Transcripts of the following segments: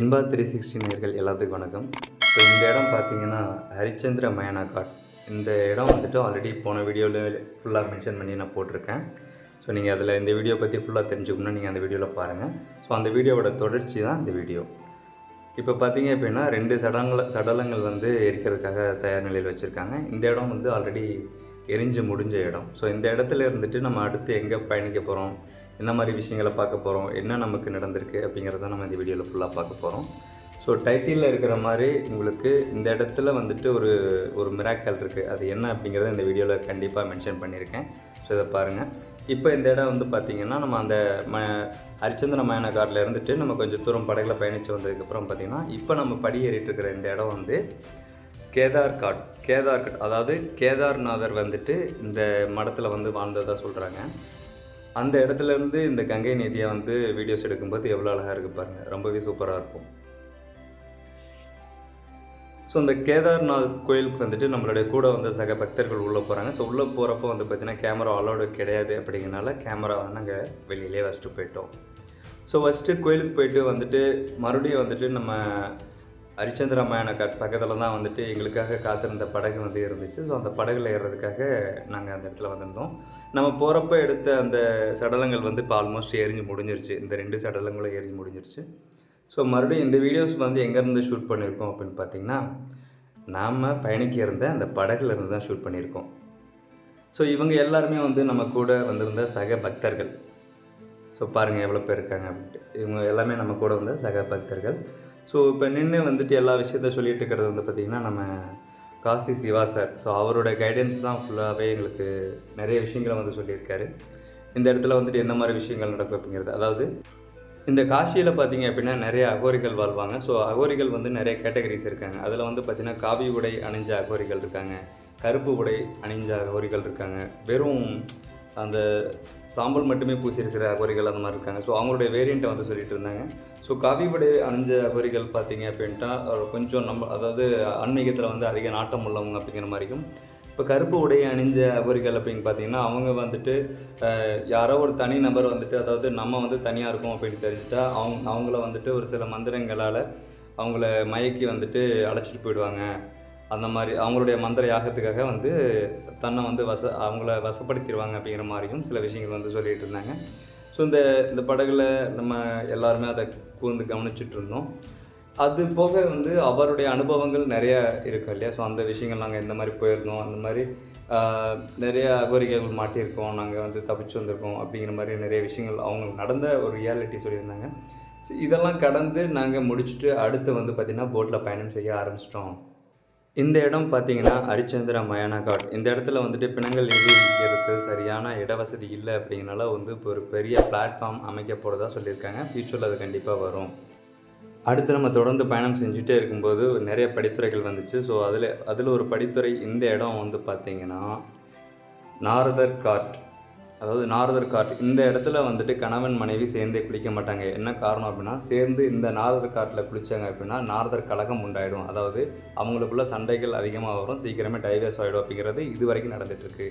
Inba three sixty நேர்கள் எல்லாத்துக்கும் வணக்கம். ஸோ இந்த இடம் பார்த்தீங்கன்னா ஹரிச்சந்திர மயனா காட் இந்த இடம் வந்துட்டு ஆல்ரெடி போன வீடியோவில் ஃபுல்லாக மென்ஷன் பண்ணி நான் போட்டிருக்கேன். ஸோ நீங்கள் அதில் இந்த வீடியோ பற்றி ஃபுல்லாக தெரிஞ்சுக்கணும்னா நீங்கள் அந்த வீடியோவில் பாருங்கள் ஸோ அந்த வீடியோவோட தொடர்ச்சி தான் இந்த வீடியோ இப்போ பார்த்தீங்க அப்படின்னா ரெண்டு சடங்கள் சடலங்கள் வந்து எரிக்கிறதுக்காக தயார் நிலையில் வச்சுருக்காங்க. இந்த இடம் வந்து ஆல்ரெடி எரிஞ்சு முடிஞ்ச இடம். ஸோ இந்த இடத்துல இருந்துட்டு நம்ம அடுத்து எங்கே பயணிக்க போகிறோம் என்ன மாதிரி விஷயங்களை பார்க்க போகிறோம் என்ன நமக்கு நடந்திருக்கு அப்படிங்கிறத நம்ம இந்த வீடியோவில் ஃபுல்லாக பார்க்க போகிறோம் ஸோ டைட்டிலில் இருக்கிற மாதிரி உங்களுக்கு இந்த இடத்துல வந்துட்டு ஒரு ஒரு மிராக்கல் இருக்குது அது என்ன அப்படிங்கிறத இந்த வீடியோவில் கண்டிப்பாக மென்ஷன் பண்ணியிருக்கேன். ஸோ இதை பாருங்கள் இப்போ இந்த இடம் வந்து பார்த்திங்கன்னா நம்ம அந்த ம ஹரிச்சந்திர மயான காரில் இருந்துட்டு நம்ம கொஞ்சம் தூரம் படகில் பயணித்து வந்ததுக்கப்புறம் பார்த்திங்கன்னா இப்போ நம்ம படியேறிட்டு இருக்கிற இந்த இடம் வந்து கேதார்காட் கேதார்காட் கேதார் காட் அதாவது கேதார்நாதர் வந்துட்டு இந்த மடத்தில் வந்து வாழ்ந்ததாக சொல்கிறாங்க அந்த இடத்துலேருந்து இந்த கங்கை நதியை வந்து வீடியோஸ் எடுக்கும்போது எவ்வளோ அழகாக இருக்குது பாருங்கள் ரொம்பவே சூப்பராக இருக்கும். ஸோ இந்த கேதார்நாத் கோயிலுக்கு வந்துட்டு நம்மளுடைய கூட வந்த சக பக்தர்கள் உள்ளே போகிறாங்க ஸோ உள்ளே போகிறப்போ வந்து பார்த்திங்கன்னா கேமரா அலோடு கிடையாது அப்படிங்கிறனால கேமராவை நாங்கள் வெளியிலே ஃபஸ்ட்டு போயிட்டோம். ஸோ ஃபஸ்ட்டு கோயிலுக்கு போயிட்டு வந்துட்டு மறுபடியும் வந்துட்டு நம்ம ஹரிச்சந்திர கட் பக்கத்தில் தான் வந்துட்டு எங்களுக்காக காத்திருந்த படகு வந்து இருந்துச்சு. ஸோ அந்த படகுல ஏறுறதுக்காக நாங்கள் அந்த இடத்துல வந்திருந்தோம். நம்ம போகிறப்ப எடுத்த அந்த சடலங்கள் வந்து இப்போ ஆல்மோஸ்ட் எரிஞ்சு முடிஞ்சிருச்சு. இந்த ரெண்டு சடலங்களும் எரிஞ்சு முடிஞ்சிருச்சு. ஸோ மறுபடியும் இந்த வீடியோஸ் வந்து எங்கேருந்து ஷூட் பண்ணியிருக்கோம் அப்படின்னு பார்த்தீங்கன்னா நாம் பயணிக்க இருந்த அந்த படகுல இருந்து தான் ஷூட் பண்ணியிருக்கோம். ஸோ இவங்க எல்லாருமே வந்து நம்ம கூட வந்திருந்த சக பக்தர்கள். ஸோ பாருங்கள் எவ்வளோ பேர் இருக்காங்க அப்படின்ட்டு. இவங்க எல்லாமே நம்ம கூட வந்த சக பக்தர்கள். ஸோ இப்போ நின்று வந்துட்டு எல்லா விஷயத்த சொல்லிகிட்டு இருக்கிறது வந்து பார்த்திங்கன்னா நம்ம காசி சிவா சார். ஸோ அவரோட கைடன்ஸ் தான் ஃபுல்லாகவே எங்களுக்கு நிறைய விஷயங்களை வந்து சொல்லியிருக்காரு. இந்த இடத்துல வந்துட்டு எந்த மாதிரி விஷயங்கள் நடக்கும் அப்படிங்கிறது. அதாவது இந்த காசியில் பார்த்தீங்க அப்படின்னா நிறைய அகோரிகள் வாழ்வாங்க. ஸோ அகோரிகள் வந்து நிறைய கேட்டகரிஸ் இருக்காங்க. அதில் வந்து பார்த்திங்கன்னா காவி உடை அணிஞ்ச அகோரிகள் இருக்காங்க. கருப்பு உடை அணிஞ்ச அகோரிகள் இருக்காங்க. வெறும் அந்த சாம்பல் மட்டுமே பூசியிருக்கிற அகோரிகள் அந்த மாதிரி இருக்காங்க. ஸோ அவங்களுடைய வேரியண்ட்டை வந்து சொல்லிட்டு இருந்தாங்க. ஸோ காவி உடை அணிஞ்ச அகோரிகள் பார்த்தீங்க அப்படின்ட்டா கொஞ்சம் நம்ம அதாவது ஆன்மீகத்தில் வந்து அதிக நாட்டம் உள்ளவங்க அப்படிங்கிற மாதிரியும் இப்போ கருப்பு உடை அணிஞ்ச அகோரிகள் அப்படின்னு பார்த்தீங்கன்னா அவங்க வந்துட்டு யாரோ ஒரு தனி நபர் வந்துட்டு அதாவது நம்ம வந்து தனியாக இருக்கோம் அப்படின்னு தெரிஞ்சுட்டா அவங்க அவங்கள வந்துட்டு ஒரு சில மந்திரங்களால் அவங்கள மயக்கி வந்துட்டு அழைச்சிட்டு போயிடுவாங்க. அந்த மாதிரி அவங்களுடைய மந்திர யாகத்துக்காக வந்து தன்னை வந்து வச அவங்கள வசப்படுத்திடுவாங்க அப்படிங்கிற மாதிரியும் சில விஷயங்கள் வந்து சொல்லிகிட்டு இருந்தாங்க. ஸோ இந்த இந்த படகுல நம்ம எல்லாருமே அதை கூர்ந்து கவனிச்சிட்டு இருந்தோம். அது போக வந்து அவருடைய அனுபவங்கள் நிறைய இருக்கும் இல்லையா? ஸோ அந்த விஷயங்கள் நாங்கள் இந்த மாதிரி போயிருந்தோம். அந்த மாதிரி நிறைய அகோரிக்கைகள் மாட்டியிருக்கோம். நாங்கள் வந்து தப்பிச்சு வந்திருக்கோம் அப்படிங்கிற மாதிரி நிறைய விஷயங்கள் அவங்க நடந்த ஒரு ரியாலிட்டி சொல்லியிருந்தாங்க. இதெல்லாம் கடந்து நாங்கள் முடிச்சுட்டு அடுத்து வந்து பார்த்திங்கன்னா போட்டில் பயணம் செய்ய ஆரம்பிச்சிட்டோம். இந்த இடம் பார்த்தீங்கன்னா ஹரிச்சந்திரா மயானா காட். இந்த இடத்துல வந்துட்டு பிணங்கள் நிதிக்கிறதுக்கு சரியான இடவசதி இல்லை அப்படிங்கிறனால வந்து இப்போ ஒரு பெரிய பிளாட்ஃபார்ம் அமைக்க போகிறதா சொல்லியிருக்காங்க. ஃப்யூச்சரில் அது கண்டிப்பாக வரும். அடுத்து நம்ம தொடர்ந்து பயணம் செஞ்சுட்டே இருக்கும்போது நிறைய படித்துறைகள் வந்துச்சு. ஸோ அதில் அதில் ஒரு படித்துறை இந்த இடம் வந்து பார்த்திங்கன்னா நாரதர் காட். அதாவது நாரதர் காட் இந்த இடத்துல வந்துட்டு கணவன் மனைவி சேர்ந்தே குளிக்க மாட்டாங்க. என்ன காரணம் அப்படின்னா சேர்ந்து இந்த நாரதர் காட்டில் குளித்தாங்க அப்படின்னா நாரதர் கழகம் உண்டாயிடும். அதாவது அவங்களுக்குள்ள சண்டைகள் அதிகமாக வரும் சீக்கிரமே டைவர்ஸ் ஆகிடும் அப்படிங்கிறது இது வரைக்கும் நடந்துகிட்ருக்கு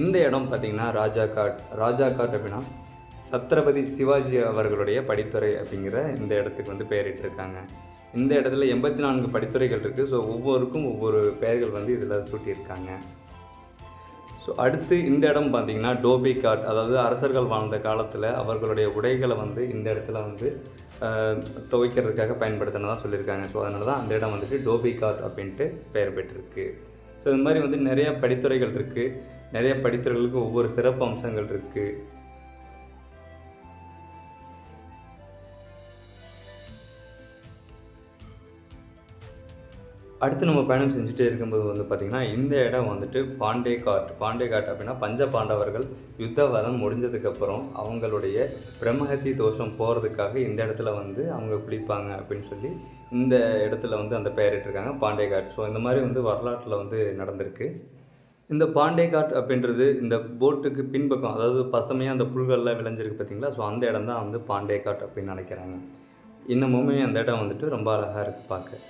இந்த இடம் பார்த்திங்கன்னா ராஜா காட் ராஜா காட் அப்படின்னா சத்ரபதி சிவாஜி அவர்களுடைய படித்துறை அப்படிங்கிற இந்த இடத்துக்கு வந்து பெயரிட்டிருக்காங்க. இந்த இடத்துல எண்பத்தி நான்கு படித்துறைகள் இருக்குது ஸோ ஒவ்வொருக்கும் ஒவ்வொரு பெயர்கள் வந்து இதில் சூட்டியிருக்காங்க. ஸோ அடுத்து இந்த இடம் பார்த்திங்கன்னா டோபி காட் அதாவது அரசர்கள் வாழ்ந்த காலத்தில் அவர்களுடைய உடைகளை வந்து இந்த இடத்துல வந்து துவைக்கிறதுக்காக பயன்படுத்தினதாக சொல்லியிருக்காங்க. ஸோ அதனால தான் அந்த இடம் வந்துட்டு டோபி காட் அப்படின்ட்டு பெயர் பெற்றிருக்கு. ஸோ இந்த மாதிரி வந்து நிறைய படித்துறைகள் இருக்குது நிறைய படித்துறைகளுக்கு ஒவ்வொரு சிறப்பு அம்சங்கள் இருக்குது அடுத்து நம்ம பயணம் செஞ்சுட்டே இருக்கும்போது வந்து பார்த்திங்கன்னா இந்த இடம் வந்துட்டு பாண்டே காட். பாண்டே காட் அப்படின்னா பஞ்ச பாண்டவர்கள் யுத்தவதம் முடிஞ்சதுக்கப்புறம் அவங்களுடைய பிரம்மஹத்தி தோஷம் போகிறதுக்காக இந்த இடத்துல வந்து அவங்க குளிப்பாங்க அப்படின்னு சொல்லி இந்த இடத்துல வந்து அந்த பெயரிட்டிருக்காங்க பாண்டே காட். ஸோ இந்த மாதிரி வந்து வரலாற்றில் வந்து நடந்திருக்கு. இந்த பாண்டே காட் அப்படின்றது இந்த போட்டுக்கு பின்பக்கம் அதாவது பசுமையாக அந்த புல்கள்லாம் விளைஞ்சிருக்கு பார்த்தீங்களா? ஸோ அந்த இடம் தான் வந்து பாண்டே காட் அப்படின்னு நினைக்கிறாங்க. இன்னமுமே அந்த இடம் வந்துட்டு ரொம்ப அழகாக இருக்குது பார்க்க.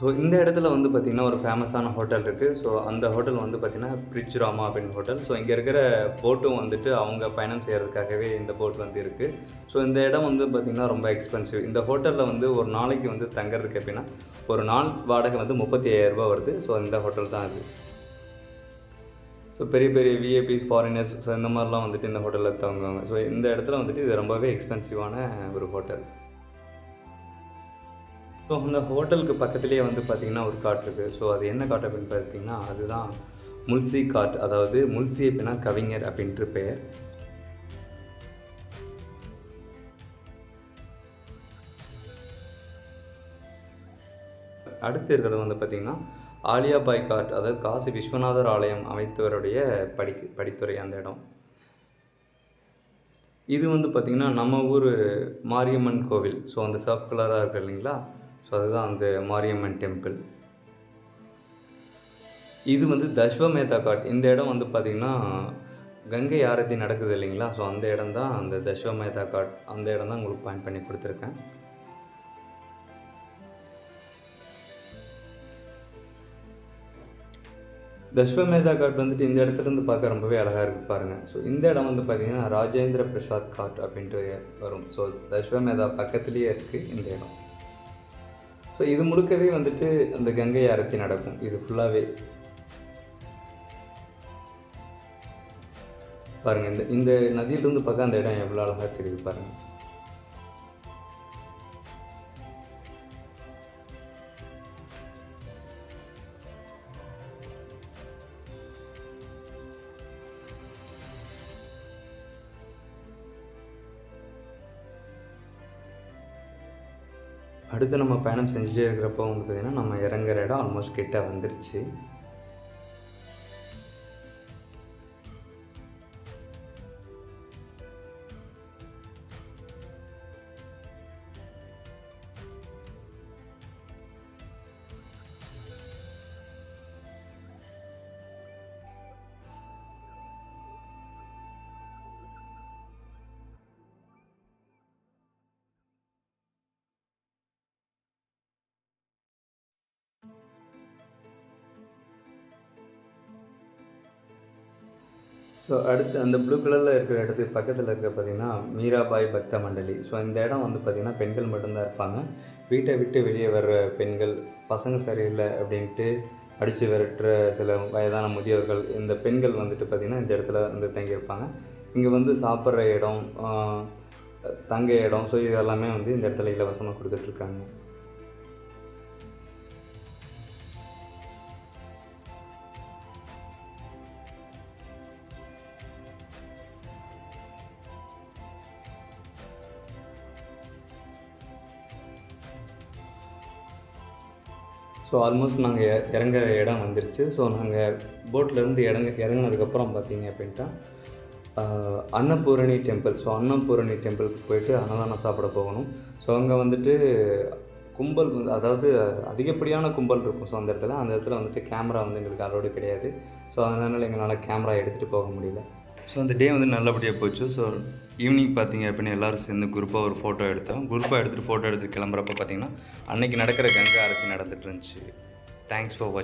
ஸோ இந்த இடத்துல வந்து பார்த்திங்கன்னா ஒரு ஃபேமஸான ஹோட்டல் இருக்குது ஸோ அந்த ஹோட்டல் வந்து பார்த்திங்கன்னா பிரிட்ஜ் ராமா அப்படின்னு ஹோட்டல் ஸோ இங்கே இருக்கிற போட்டும் வந்துட்டு அவங்க பயணம் செய்கிறதுக்காகவே இந்த போட் வந்து இருக்குது ஸோ இந்த இடம் வந்து பார்த்திங்கன்னா ரொம்ப எக்ஸ்பென்சிவ் இந்த ஹோட்டலில் வந்து ஒரு நாளைக்கு வந்து தங்குறதுக்கு எப்படின்னா ஒரு நாள் வாடகை வந்து முப்பத்தி ஐயாயிரரூபா வருது. ஸோ இந்த ஹோட்டல் தான் அது. ஸோ பெரிய பெரிய விஏபிஸ் ஃபாரினர்ஸ் ஸோ இந்த மாதிரிலாம் வந்துட்டு இந்த ஹோட்டலில் தங்குவாங்க. ஸோ இந்த இடத்துல வந்துட்டு இது ரொம்பவே எக்ஸ்பென்சிவான ஒரு ஹோட்டல் ஸோ அந்த ஹோட்டலுக்கு பக்கத்துலேயே வந்து பார்த்திங்கன்னா ஒரு காட் இருக்குது ஸோ அது என்ன காட் அப்படின்னு பார்த்தீங்கன்னா அதுதான் முல்சி காட். அதாவது முல்சி அப்படின்னா கவிஞர் அப்படின்ட்டு பெயர். அடுத்து இருக்கிறது வந்து பார்த்திங்கன்னா ஆலியாபாய் காட் அதாவது காசி விஸ்வநாதர் ஆலயம் அமைத்தவருடைய படி படித்துறை அந்த இடம். இது வந்து பார்த்திங்கன்னா நம்ம ஊர் மாரியம்மன் கோவில். ஸோ அந்த சப் கலராக இருக்குது இல்லைங்களா? ஸோ அதுதான் அந்த மாரியம்மன் டெம்பிள் இது வந்து தஸ்வமேதா காட். இந்த இடம் வந்து பார்த்திங்கன்னா கங்கை ஆரத்தி நடக்குது இல்லைங்களா? ஸோ அந்த இடம் தான் அந்த தஸ்வமேதா காட். அந்த இடம் தான் உங்களுக்கு பாயிண்ட் பண்ணி கொடுத்துருக்கேன். தஸ்வமேதா காட் வந்துட்டு இந்த இடத்துல இருந்து பார்க்க ரொம்பவே அழகாக இருக்குது பாருங்கள் ஸோ இந்த இடம் வந்து பார்த்திங்கன்னா ராஜேந்திர பிரசாத் காட் அப்படின்ட்டு வரும். ஸோ தஸ்வமேதா பக்கத்துலேயே இருக்குது இந்த இடம். ஸோ இது முழுக்கவே வந்துட்டு அந்த கங்கை ஆரத்தி நடக்கும். இது ஃபுல்லாகவே பாருங்கள் இந்த இந்த நதியிலிருந்து பார்க்க அந்த இடம் எவ்வளோ அழகாக தெரியுது பாருங்கள் அடுத்து நம்ம பயணம் செஞ்சுட்டே இருக்கிறப்போ வந்து பார்த்திங்கன்னா நம்ம இறங்குற இடம் ஆல்மோஸ்ட் கிட்ட வந்துருச்சு. ஸோ அடுத்து அந்த ப்ளூ கலரில் இருக்கிற இடத்துக்கு பக்கத்தில் இருக்க பார்த்திங்கன்னா மீராபாய் பக்த மண்டலி. ஸோ இந்த இடம் வந்து பார்த்திங்கன்னா பெண்கள் மட்டும்தான் இருப்பாங்க. வீட்டை விட்டு வெளியே வர்ற பெண்கள் பசங்க சரியில்லை அப்படின்ட்டு அடித்து விரட்டுற சில வயதான முதியோர்கள் இந்த பெண்கள் வந்துட்டு பார்த்திங்கன்னா இந்த இடத்துல வந்து தங்கியிருப்பாங்க. இங்கே வந்து சாப்பிட்ற இடம் தங்க இடம் ஸோ இது எல்லாமே வந்து இந்த இடத்துல இலவசமாக கொடுத்துட்ருக்காங்க ஸோ ஆல்மோஸ்ட் நாங்கள் இறங்குற இடம் வந்துருச்சு. ஸோ நாங்கள் போட்டிலேருந்து இறங்க இறங்குனதுக்கப்புறம் பார்த்தீங்க அப்படின்ட்டா அன்னபூரணி டெம்பிள் ஸோ அன்னபூரணி டெம்பிளுக்கு போயிட்டு அன்னதானம் சாப்பிட போகணும். ஸோ அங்கே வந்துட்டு கும்பல் வந்து அதாவது அதிகப்படியான கும்பல் இருக்கும். ஸோ அந்த இடத்துல அந்த இடத்துல வந்துட்டு கேமரா வந்து எங்களுக்கு அலோடு கிடையாது. ஸோ அதனால் எங்களால் கேமரா எடுத்துகிட்டு போக முடியல. ஸோ அந்த டே வந்து நல்லபடியாக போச்சு. ஸோ ஈவினிங் பார்த்தீங்க அப்படின்னா எல்லோரும் சேர்ந்து குரூப்பாக ஒரு ஃபோட்டோ எடுத்தோம். குரூப்பாக எடுத்துகிட்டு ஃபோட்டோ எடுத்து கிளம்புறப்ப பார்த்தீங்கன்னா அன்னைக்கு நடக்கிற கங்கா ஆரத்தி நடந்துட்டு இருந்துச்சு. தேங்க்ஸ் ஃபார் வாட்சிங்